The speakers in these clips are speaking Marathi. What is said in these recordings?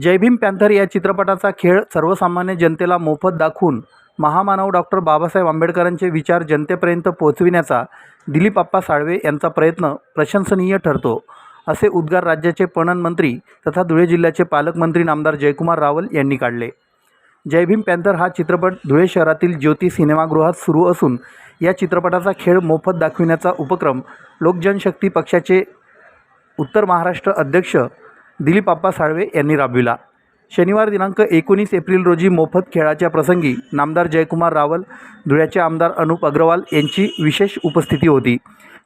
जय भीम पॅन्थर या चित्रपटाचा खेळ सर्वसामान्य जनतेला मोफत दाखवून महामानव डॉक्टर बाबासाहेब आंबेडकरांचे विचार जनतेपर्यंत पोहोचविण्याचा दिलीप आप्पा साळवे यांचा प्रयत्न प्रशंसनीय ठरतो असे उद्गार राज्याचे पणन मंत्री तथा धुळे जिल्ह्याचे पालकमंत्री नामदार जयकुमार रावल यांनी काढले. जय भीम पॅन्थर हा चित्रपट धुळे शहरातील ज्योती सिनेमागृहात सुरू असून या चित्रपटाचा खेळ मोफत दाखविण्याचा उपक्रम लोकजनशक्ती पक्षाचे उत्तर महाराष्ट्र अध्यक्ष दिलीप आप्पा साळवे यांनी राबविला. शनिवार दिनांक एकोणीस एप्रिल रोजी मोफत खेळाच्या प्रसंगी नामदार जयकुमार रावल धुळ्याचे आमदार अनुप अग्रवाल यांची विशेष उपस्थिती होती.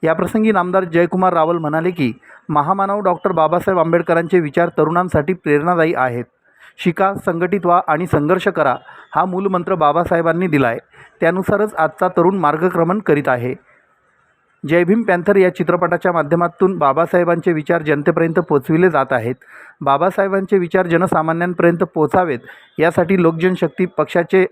याप्रसंगी नामदार जयकुमार रावल म्हणाले की महामानव डॉक्टर बाबासाहेब आंबेडकरांचे विचार तरुणांसाठी प्रेरणादायी आहेत. शिका संघटित व्हा आणि संघर्ष करा हा मूलमंत्र बाबासाहेबांनी दिला आहे त्यानुसारच आजचा तरुण मार्गक्रमण करीत आहे. जय भीम पॅन्थर या चित्रपटाच्या माध्यमातून बाबासाहेबांचे विचार जनतेपर्यंत पोचविले जात आहेत. बाबासाहेबांचे विचार जनसामान्यांपर्यंत पोचावेत यासाठी लोकजनशक्ती पक्षाचे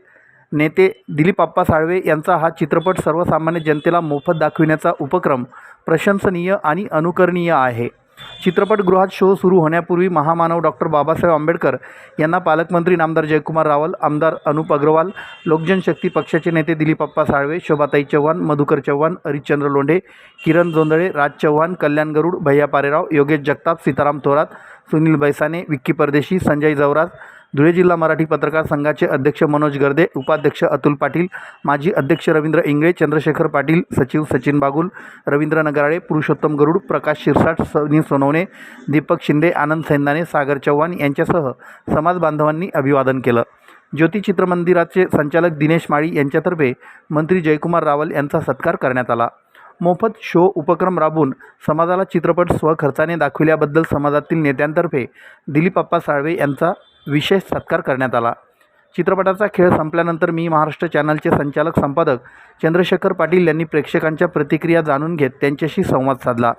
नेते दिलीप आप्पा साळवे यांचा हा चित्रपट सर्वसामान्य जनतेला मोफत दाखविण्याचा उपक्रम प्रशंसनीय आणि अनुकरणीय आहे. चित्रपटगृहात शो सुरू होण्यापूर्वी महामानव डॉक्टर बाबासाहेब आंबेडकर यांना पालकमंत्री नामदार जयकुमार रावल आमदार अनुप अग्रवाल लोकजनशक्ती पक्षाचे नेते दिलीपप्पा साळवे शोभाताई चव्हाण मधुकर चव्हाण हरिश्चंद्र लोंढे किरण जोंधळे राज चव्हाण कल्याण गरुड भैया पारेराव योगेश जगताप सीताराम थोरात सुनील बैसाने विक्की परदेशी संजय जवराज धुळे जिल्हा मराठी पत्रकार संघाचे अध्यक्ष मनोज गर्दे उपाध्यक्ष अतुल पाटील माजी अध्यक्ष रवींद्र इंगळे चंद्रशेखर पाटील सचिव सचिन बागुल रवींद्र नगराळे पुरुषोत्तम गरुड प्रकाश शिरसाट सनी सोनवणे दीपक शिंदे आनंद सैंदाने सागर चव्हाण यांच्यासह समाज बांधवांनी अभिवादन केलं. ज्योती चित्रमंदिराचे संचालक दिनेश माळी यांच्यातर्फे मंत्री जयकुमार रावल यांचा सत्कार करण्यात आला. मोफत शो उपक्रम राबवून समाजाला चित्रपट स्वखर्चाने दाखविल्याबद्दल समाजातील नेत्यांतर्फे दिलीप अप्पा साळवे यांचा विशेष सत्कार करण्यात आला. चित्रपटाचा खेळ संपल्यानंतर मी महाराष्ट्र चॅनलचे संचालक संपादक चंद्रशेखर पाटील यांनी प्रेक्षकांच्या प्रतिक्रिया जाणून घेत त्यांच्याशी संवाद साधला.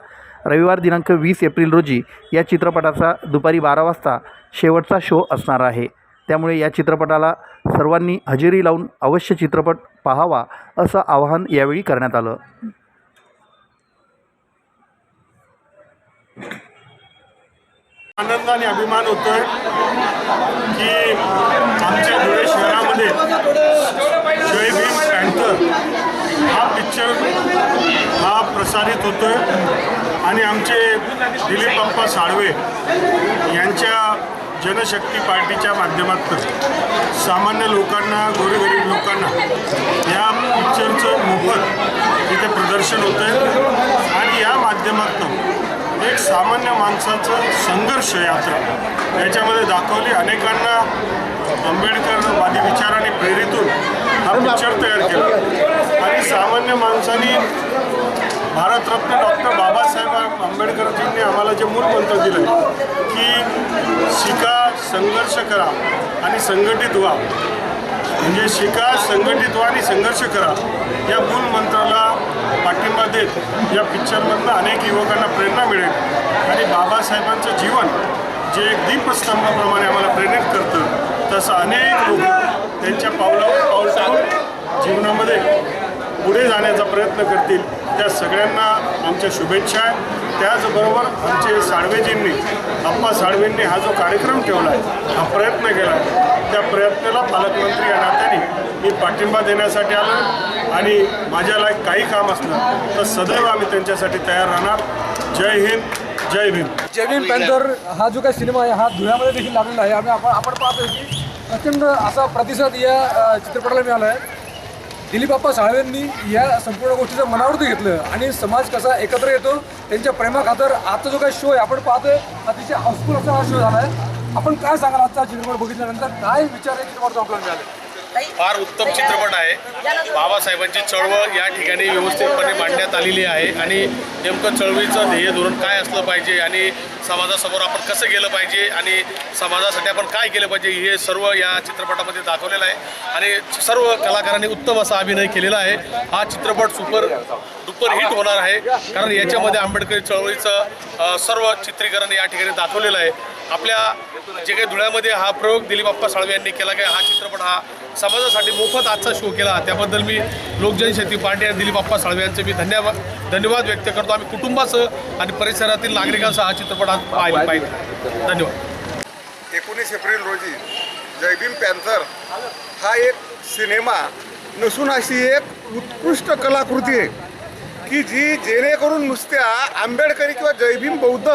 रविवार दिनांक वीस एप्रिल रोजी या चित्रपटाचा दुपारी बारा वाजता शेवटचा शो असणार आहे. त्यामुळे या चित्रपटाला सर्वांनी हजेरी लावून अवश्य चित्रपट पाहावा असं आवाहन यावेळी करण्यात आलं. आनंद आणि अभिमान होतोय की आमच्या धुळे शहरामध्ये जय भीम पॅन्थर हा पिक्चर हा प्रसारित होतोय. आणि आमचे दिलीप बाप्पा साळवे यांच्या जनशक्ती पार्टीच्या माध्यमातून सामान्य लोकांना गोरगरीब लोकांना या पिक्चरचं मोफत इथे प्रदर्शन होतं आणि या माध्यमातून एक सामान्य माणसाचं संघर्ष यात्रा. याच्यामध्ये दाखवली अनेकांना आंबेडकरवादी विचाराने प्रेरितून हा पिक्चर तयार केला. आणि सामान्य माणसाने भारतरत्न डॉक्टर बाबासाहेब आंबेडकरजींनी आम्हाला जे मूल मंत्र दिलं की शिका संघर्ष करा आणि संघटित व्हा. म्हणजे शिका संघटित व्हा आणि संघर्ष करा या मूल मंत्राला पाठिंबा देत या पिक्चरमधनं अनेक युवकांना प्रेरणा मिळेल. आणि बाबासाहेबांचं जीवन जे एक दीपस्तंभाप्रमाणे आम्हाला प्रेरित करतं तसं अनेक लोक त्यांच्या पावलावर पाऊल टाकून जीवनामध्ये पुढे जाण्याचा प्रयत्न करतील. त्या सगळ्यांना आमच्या शुभेच्छा आहे. त्याचबरोबर आमचे साळवेजींनी अप्पा साळवेंनी हा जो कार्यक्रम ठेवला आहे हा प्रयत्न केला आहे. त्या प्रयत्नाला पालकमंत्री या नात्याने मी पाठिंबा देण्यासाठी आलो. आणि माझ्याला काही काम असलं तर सदैव आम्ही त्यांच्यासाठी तयार राहणार. जय हिंद जय भीम. जय भीम पॅन्थर हा जो काही सिनेमा आहे हा धुळ्यामध्ये देखील लागलेला आहे. आम्ही आपण आपण पाहतोय की प्रचंड असा प्रतिसाद या चित्रपटाला मिळाला आहे. दिलीप बाप्पा साळवेंनी या संपूर्ण गोष्टीचं मनावरती घेतलं आणि समाज कसा एकत्र येतो त्यांच्या प्रेमाखातर आजचा जो काही शो आहे आपण पाहतोय अतिशय हाऊसफुल असा हा शो झाला आहे. आपण काय सांगाल? आजचा चित्रपट बघितल्यानंतर काय विचार या चित्रपटात आपल्याला मिळाले? फार उत्तम चित्रपट आहे. बाबासाहेबांची चळवळ या ठिकाणी व्यवस्थितपणे मांडण्यात आलेली आहे आणि नेमकं चळवळीचं ध्येय धोरण काय असलं पाहिजे आणि समाजासमोर आपण कसं गेलं पाहिजे आणि समाजासाठी आपण काय केलं पाहिजे हे सर्व या चित्रपटामध्ये दाखवलेलं आहे. आणि सर्व कलाकारांनी उत्तम असा अभिनय केलेला आहे. हा चित्रपट सुपर डुपर हिट होणार आहे. कारण याच्यामध्ये आंबेडकरी चळवळीचं सर्व चित्रीकरण या ठिकाणी दाखवलेलं आहे. आपल्या जे काही धुळ्यामध्ये हा प्रयोग दिलीप बाप्पा साळवे यांनी केला काय हा चित्रपट हा समाजासाठी मोफत आजचा शो केला. त्याबद्दल मी लोकजनशक्ती पार्टी आणि दिलीप बाप्पा साळवे यांचे मी धन्यवाद धन्यवाद व्यक्त करतो. आम्ही कुटुंबासह आणि परिसरातील नागरिकांसह हा चित्रपट आज पाहिला पाहिजे धन्यवाद. एकोणीस एप्रिल रोजी जयभीम पॅन्थर हा एक सिनेमा नसून अशी एक उत्कृष्ट कलाकृती आहे की जी जेणेकरून नुसत्या आंबेडकरी किंवा जयभीम बौद्ध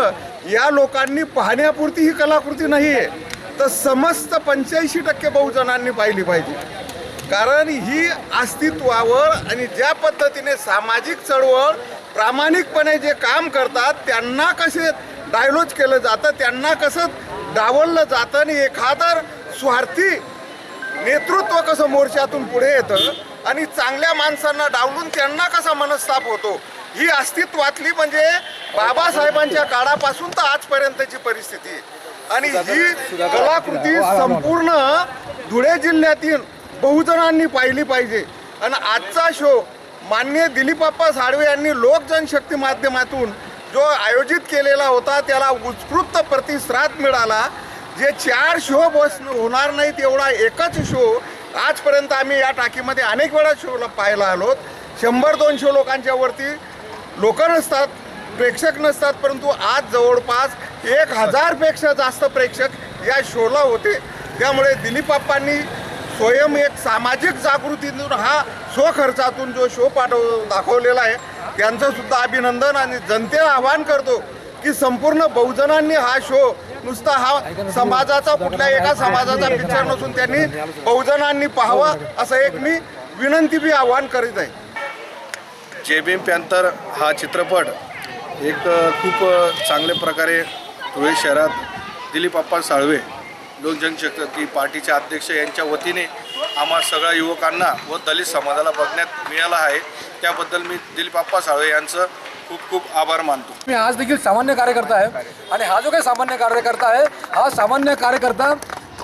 या लोकांनी पाहण्यापुरती ही कलाकृती नाही आहे तर समस्त पंच्याऐंशी टक्के बहुजनांनी पाहिली पाहिजे. कारण ही अस्तित्वावर आणि ज्या पद्धतीने सामाजिक चळवळ प्रामाणिकपणे जे काम करतात त्यांना कसे डायलोज केलं जातं त्यांना कसं डावललं जातं आणि एखादं स्वार्थी नेतृत्व कसं मोर्चातून पुढे येतं आणि चांगल्या माणसांना डावलून त्यांना कसा मनस्ताप होतो ही अस्तित्वातली म्हणजे बाबासाहेबांच्या काळापासून तर आजपर्यंतची परिस्थिती. आणि ही कलाकृती संपूर्ण धुळे जिल्ह्यातील बहुजनांनी पाहिली पाहिजे. आणि आजचा शो माननीय दिलीपप्पा साळवे यांनी लोक जनशक्ती माध्यमातून जो आयोजित केलेला होता त्याला उत्स्फूर्त प्रतिसाद मिळाला. जे चार शो बस होणार नाहीत एवढा एकच शो आजपर्यंत आम्ही या टाकीमध्ये अनेक वेळा शोला पाहायला आलो शंभर दोनशे लोकांच्या वरती लोक नसतात प्रेक्षक नसतात परंतु आज जवळपास एक हजारपेक्षा जास्त प्रेक्षक या शोला होते. त्यामुळे दिलीपाप्पांनी स्वयं एक सामाजिक जागृतीतून हा स्वखर्चातून जो शो पाठव दाखवलेला आहे त्यांचंसुद्धा अभिनंदन आणि जनतेला आवाहन करतो की संपूर्ण बहुजनांनी हा शो नुसता हा समाजाचा कुठल्या एका समाजाचा पिक्चर नसून त्यांनी बहुजनांनी पाहावा असं एक मी विनंती बी आवाहन करीत आहे. जे पॅन्थर हा चित्रपट एक खूप चांगल्या प्रकारे धुळे शहरात दिलीप अप्पा साळवे लोकजनशक्ती पार्टीचे अध्यक्ष यांच्या वतीने आम्हा सगळ्या युवकांना व दलित समाजाला बघण्यात मिळाला आहे. त्याबद्दल मी दिलीप अप्पा साळवे यांचं खूप खूप आभार मानतो. मी आज देखील सामान्य कार्यकर्ता आहे आणि हा जो काही सामान्य कार्यकर्ता आहे हा सामान्य कार्यकर्ता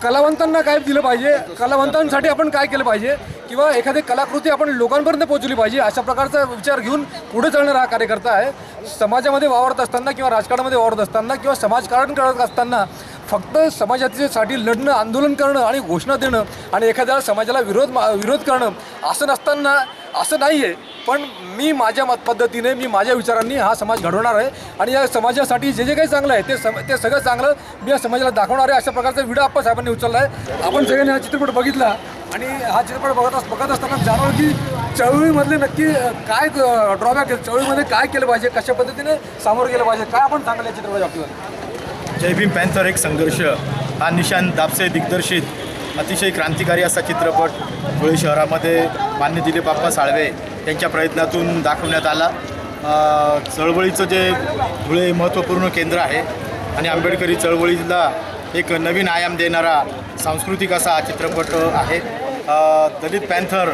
कलावंतांना काय दिलं पाहिजे? कलावंतांसाठी आपण काय केलं पाहिजे? किंवा एखादी कलाकृती आपण लोकांपर्यंत पोहोचवली पाहिजे अशा प्रकारचा विचार घेऊन पुढे चालणारा हा कार्यकर्ता आहे. समाजामध्ये वावरत असताना किंवा राजकारणामध्ये वावरत असताना किंवा समाजकारण करत असताना फक्त समाजासाठी लढणं आंदोलन करणं आणि घोषणा देणं आणि एखाद्या समाजाला विरोध मा- विरोध करणं असं नसताना असं नाही आहे पण मी माझ्या मत पद्धतीने मी माझ्या विचारांनी हा समाज घडवणार आहे आणि या समाजासाठी जे जे काही चांगलं आहे ते सम ते सगळं चांगलं मी या समाजाला दाखवणार आहे अशा प्रकारचा विडा आप्पा साहेबांनी उचलला आहे. आपण सगळ्यांनी हा चित्रपट बघितला. आणि हा चित्रपट बघत अस बघत असताना जाणवलं की चळवळीमधले नक्की काय ड्रॉबॅक आहे? चळवळीमध्ये काय केलं पाहिजे? कशा पद्धतीने सामोरं गेलं पाहिजे? काय आपण सांगाल या चित्रपट आपल्याला जय भीम पॅन्थर एक संघर्ष. हा निशांत दापसे दिग्दर्शित अतिशय क्रांतिकारी असा चित्रपट धुळे शहरामध्ये मान्य दिलीप बाप्पा साळवे यांच्या प्रयत्नातून दाखवण्यात आला. चळवळीचं जे धुळे महत्त्वपूर्ण केंद्र आहे आणि आंबेडकरी चळवळीला एक नवीन आयाम देणारा सांस्कृतिक असा हा चित्रपट आहे. दलित पॅन्थर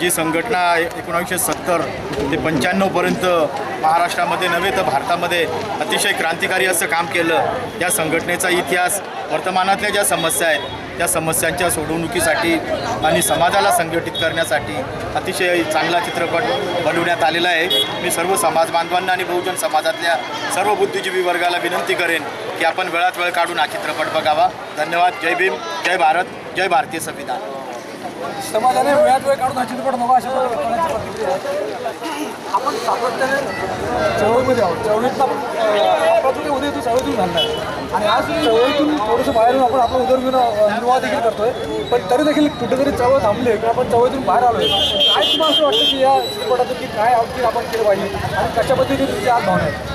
जी संघटना एकोणावीसशे सत्तर ते पंच्याण्णवपर्यंत महाराष्ट्रामध्ये नव्हे तर भारतामध्ये अतिशय क्रांतिकारी असं काम केलं या संघटनेचा इतिहास वर्तमानातल्या ज्या समस्या आहेत त्या समस्यांच्या सोडवणुकीसाठी आणि समाजाला संघटित करण्यासाठी अतिशय चांगला चित्रपट बनवण्यात आलेला आहे. मी सर्व समाज बांधवांना आणि बहुजन समाजातल्या सर्व बुद्धिजीवी वर्गाला विनंती करेन की आपण वेळात वेळ काढून हा चित्रपट बघावा. धन्यवाद. जय भीम. जय भारत. जय भारतीय संविधान. समाजाने वेळात वेळ काढून हा चित्रपट नको अशा प्रतिक्रिया आहे. आपण सातत्याने चळवळीमध्ये आहोत. चळवळीतून आपण उदय तू चळवळीतून घालणार आणि आज चळवळीतून थोडंसं बाहेर येऊन आपण आपला उदरनिर्वाह निर्वाह देखील करतोय. पण तरी देखील कुठेतरी चळवळ थांबली आहे. किंवा आपण चळवळीतून बाहेर आलोय काय तुम्हाला असं वाटतं की या चित्रपटातून की काय आवडतील आपण केलं पाहिजे? आणि कशा पद्धतीने तुमची आज भावना आहे?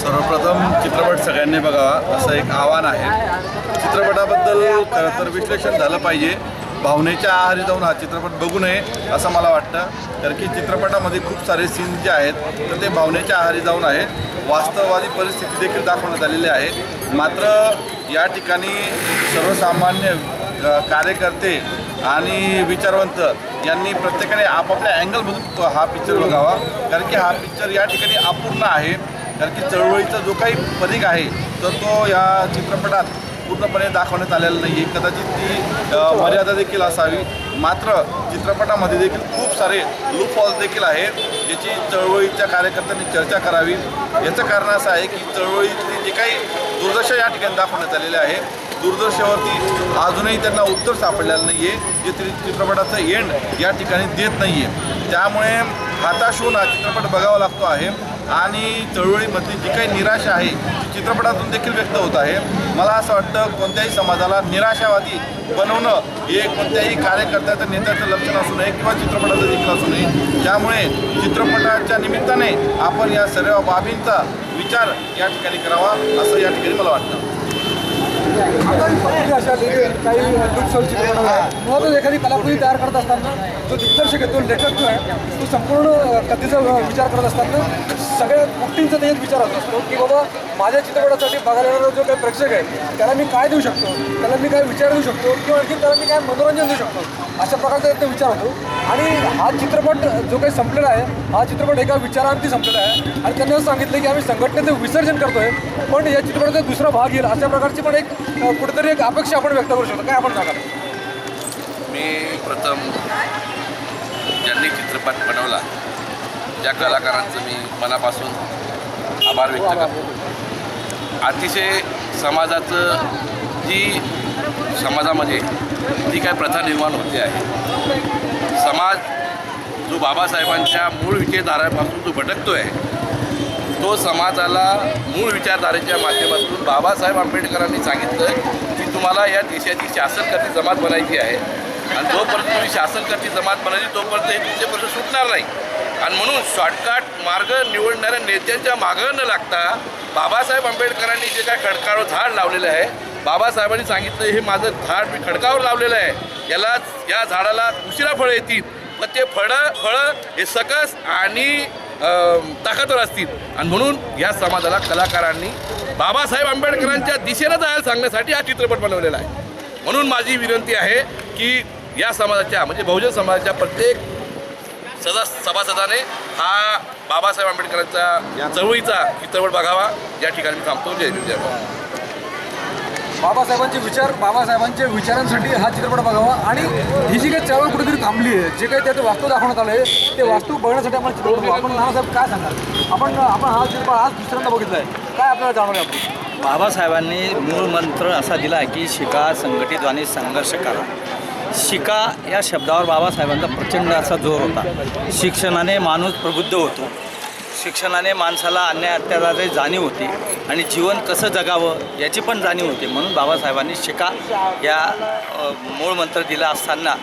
सर्वप्रथम चित्रपट सगळ्यांनी बघावा. असं एक आव्हान आहे. चित्रपटाबद्दल खरं तर विश्लेषण झालं पाहिजे. भावनेच्या आहारी जाऊन हा चित्रपट बघू नये असं मला वाटतं. कारण की चित्रपटामध्ये खूप सारे सीन जे आहेत तर ते भावनेच्या आहारी जाऊन आहे वास्तववादी परिस्थिती देखील दाखवण्यात आलेली आहे. मात्र या ठिकाणी सर्वसामान्य कार्यकर्ते आणि विचारवंत यांनी प्रत्येकाने आपापल्या अँगलमधून हा पिक्चर बघावा. कारण की हा पिक्चर या ठिकाणी अपूर्ण आहे. कारण की चळवळीचा जो काही परीघ आहे तर तो या चित्रपटात पूर्णपणे दाखवण्यात आलेलं नाही आहे कदाचित ती मर्यादा देखील असावी. मात्र चित्रपटामध्ये देखील खूप सारे लूप फॉल्स देखील आहेत याची चळवळीच्या कार्यकर्त्यांनी चर्चा करावी. याचं कारण असं आहे की चळवळीतली जे काही दुर्दशा या ठिकाणी दाखवण्यात आलेली आहे दुर्दशेवरती अजूनही त्यांना उत्तर सापडलेलं नाही आहे जे तरी चित्रपटाचं एंड या ठिकाणी देत नाही आहे त्यामुळे हाताश होऊन हा चित्रपट बघावा लागतो आहे. आणि चळवळीमधली जी काही निराशा आहे ती चित्रपटातून देखील व्यक्त होत आहे. मला असं वाटतं कोणत्याही समाजाला निराशावादी बनवणं हे कोणत्याही कार्यकर्त्याचं नेत्याचं लक्षण असू नये किंवा चित्रपटाचं देखील असू नये. त्यामुळे चित्रपटाच्या निमित्ताने आपण या सर्व बाबींचा विचार या ठिकाणी करावा असं या ठिकाणी मला वाटतं. अशा काही दुःखसोल चित्रपट मुळातच एखादी कलाकृती तयार करत असताना जो दिग्दर्शक आहे तो लेखक जो आहे तो संपूर्ण कथेचा विचार करत असताना सगळ्या गोष्टींचा त्याच्यात विचार होत असतो की बाबा माझ्या चित्रपटासाठी बघायला येणारा जो काही प्रेक्षक आहे त्याला मी काय देऊ शकतो? त्याला मी काय विचार देऊ शकतो? किंवा आणखी त्याला मी काय मनोरंजन देऊ शकतो? अशा प्रकारचा त्याचा विचार होतो. आणि हा चित्रपट जो काही संपलेला आहे हा चित्रपट एका विचारांती संपलेला आहे. आणि त्यांनी सांगितलं की आम्ही संघटनेचं विसर्जन करतोय पण या चित्रपटाचा दुसरा भाग येईल अशा प्रकारची पण एक कुठेतरी एक अपेक्षा आपण व्यक्त करू शकतो. काय आपण सांगाल? मी प्रथम ज्यांनी चित्रपट बनवला त्या कलाकारांचं मी मनापासून आभार व्यक्त करतो. अतिशय समाजाचं जी समाजामध्ये जी काय प्रथा निर्माण होते आहे. समाज जो बाबासाहेबांच्या मूळ विचारधारापासून जो भटकतो आहे तो समाजाला मूळ विचारधारेच्या माध्यमातून बाबासाहेब आंबेडकरांनी सांगितलं की तुम्हाला या देशाची शासनकर्ती जमात बनायची आहे. आणि जोपर्यंत तुम्ही शासनकर्ती जमात बनायची तोपर्यंत हे तुमचे प्रश्न सुटणार नाही. आणि म्हणून शॉर्टकट मार्ग निवडणाऱ्या नेत्यांच्या मागं न लागता बाबासाहेब आंबेडकरांनी जे काय खडकावर झाड लावलेलं आहे बाबासाहेबांनी सांगितलं हे माझं झाड मी खडकावर लावलेलं आहे. याला या झाडाला उशिरा फळं येतील. पण ते फळं फळं हे सकस आणि ताकदवर असतील. आणि म्हणून या समाजाला कलाकारांनी बाबासाहेब आंबेडकरांच्या दिशेनं जायला सांगण्यासाठी हा चित्रपट बनवलेला आहे. म्हणून माझी विनंती आहे की या समाजाच्या म्हणजे बहुजन समाजाच्या प्रत्येक सदा सभासदाने हा बाबासाहेब आंबेडकरांचा चळवळीचा चित्रपट बघावा. या ठिकाणी मी थांबतो. जय जय बाबासाहेबांचे विचार बाबासाहेबांच्या विचारांसाठी हा चित्रपट बघावा. आणि ही जी काही चळवळ कुठेतरी थांबली आहे जे काही त्याचं वास्तू दाखवण्यात आलं आहे ते वास्तू बघण्यासाठी आपण चित्रपट बघू. आपण नानासाहेब काय सांगाल? आपण आपण हा चित्रपट आज दुसऱ्यांदा बघितला आहे काय आपल्याला जाणवलं आपण? बाबासाहेबांनी मूळ मंत्र असा दिला की शिका संघटित आणि संघर्ष करा. शिका या शब्दावर बाबासाहेबांचा प्रचंड असा जोर होता. शिक्षणाने माणूस प्रबुद्ध होतो. शिक्षणाने माणसाला अन्याय अत्याचाराची जाणीव होती आणि जीवन कसं जगावं याची पण जाणीव होती म्हणून बाबासाहेबांनी शिका या मूळ मंत्र दिला असताना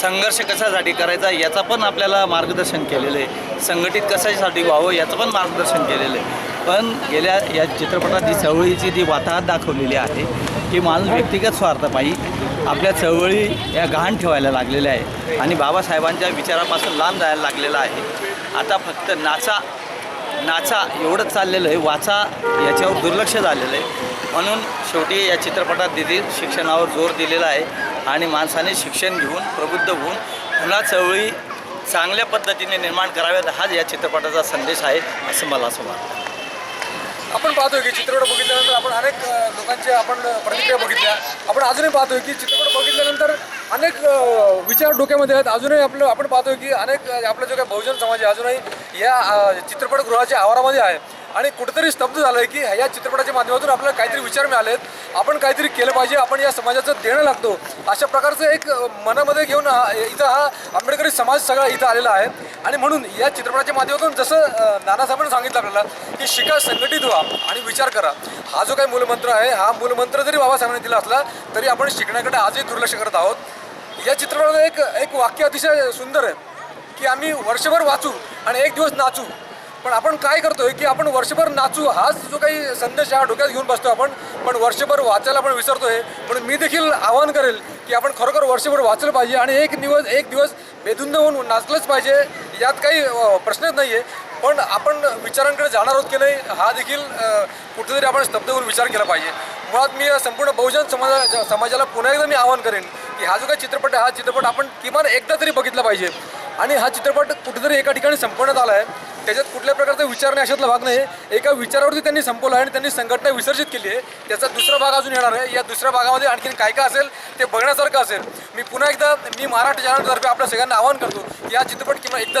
संघर्ष कशासाठी करायचा याचा पण आपल्याला मार्गदर्शन केलेलं आहे. संघटित कशासाठी व्हावं याचं पण मार्गदर्शन केलेलं आहे. पण गेल्या या चित्रपटात जी चळवळीची जी वाताहत दाखवलेली आहे की माणूस व्यक्तिगत स्वार्थपायी आपल्या चळवळी या गहाण ठेवायला लागलेल्या आहे. आणि बाबासाहेबांच्या विचारापासून लांब जायला लागलेला आहे. आता फक्त नाचा नाचा एवढंच चाललेलं आहे वाचा याच्यावर दुर्लक्ष झालेलं आहे. म्हणून शेवटी या चित्रपटात देखील शिक्षणावर जोर दिलेला आहे आणि माणसाने शिक्षण घेऊन प्रबुद्ध होऊन पुन्हा चळवळी चांगल्या पद्धतीने निर्माण कराव्यात हाच या चित्रपटाचा संदेश आहे असं मला असं वाटतं. आपण पाहतोय की चित्रपट बघितल्यानंतर आपण अनेक लोकांच्या आपण प्रतिक्रिया बघितल्या. आपण अजूनही पाहतोय की चित्रपट बघितल्यानंतर अनेक विचार डोक्यामध्ये आहेत. अजूनही आपलं आपण पाहतोय की अनेक आपलं आपला जो काही बहुजन समाज आहे अजूनही या चित्रपटगृहाच्या आवारामध्ये आहे. आणि कुठेतरी स्तब्ध झालं आहे की या चित्रपटाच्या माध्यमातून आपल्याला काहीतरी विचार मिळाले आहेत आपण काहीतरी केलं पाहिजे आपण या समाजाचं देणं लागतो. अशा प्रकारचं एक मनामध्ये घेऊन इथं हा आंबेडकरी समाज सगळा इथं आलेला आहे. आणि म्हणून या चित्रपटाच्या माध्यमातून जसं नानासाहेबांनी सांगितलं आपल्याला की शिका संघटित व्हा आणि विचार करा. हा जो काही मूलमंत्र आहे हा मूलमंत्र जरी बाबासाहेबांनी दिला असला तरी आपण शिकण्याकडे आजही दुर्लक्ष करत आहोत. या चित्रपटाचं एक एक वाक्य अतिशय सुंदर आहे की आम्ही वर्षभर वाचू आणि एक दिवस नाचू. पण आपण काय करतोय की आपण वर्षभर नाचू हाच जो काही संदेश हा डोक्यात घेऊन बसतो आपण पण वर्षभर वाचायला आपण विसरतोय. म्हणून मी देखील आवाहन करेल की आपण खरोखर वर्षभर वाचलं पाहिजे आणि एक दिवस एक दिवस बेधुंद होऊन नाचलंच पाहिजे. यात काही प्रश्नच नाही आहे पण आपण विचारांकडे जाणार आहोत की नाही हा देखील कुठेतरी आपण स्तब्ध होऊन विचार केला पाहिजे. मुळात मी संपूर्ण बहुजन समाजा समाजाला पुन्हा एकदा मी आवाहन करेन की हा जो काही चित्रपट आहे हा चित्रपट आपण किमान एकदा तरी बघितला पाहिजे. आणि हा चित्रपट कुठेतरी एका ठिकाणी संपवण्यात आला आहे. त्याच्यात कुठल्या प्रकारचा विचार नाही अशातला भाग नाही एका विचारावरती त्यांनी संपवला आहे आणि त्यांनी संघटना विसर्जित केली आहे. त्याचा दुसरा भाग अजून येणार आहे. या दुसऱ्या भागामध्ये आणखीन काय काय असेल ते बघण्यासारखं असेल. मी पुन्हा एकदा मी महाराष्ट्र चॅनलतर्फे आपल्या सगळ्यांना आवाहन करतो की हा चित्रपट किंवा एकदा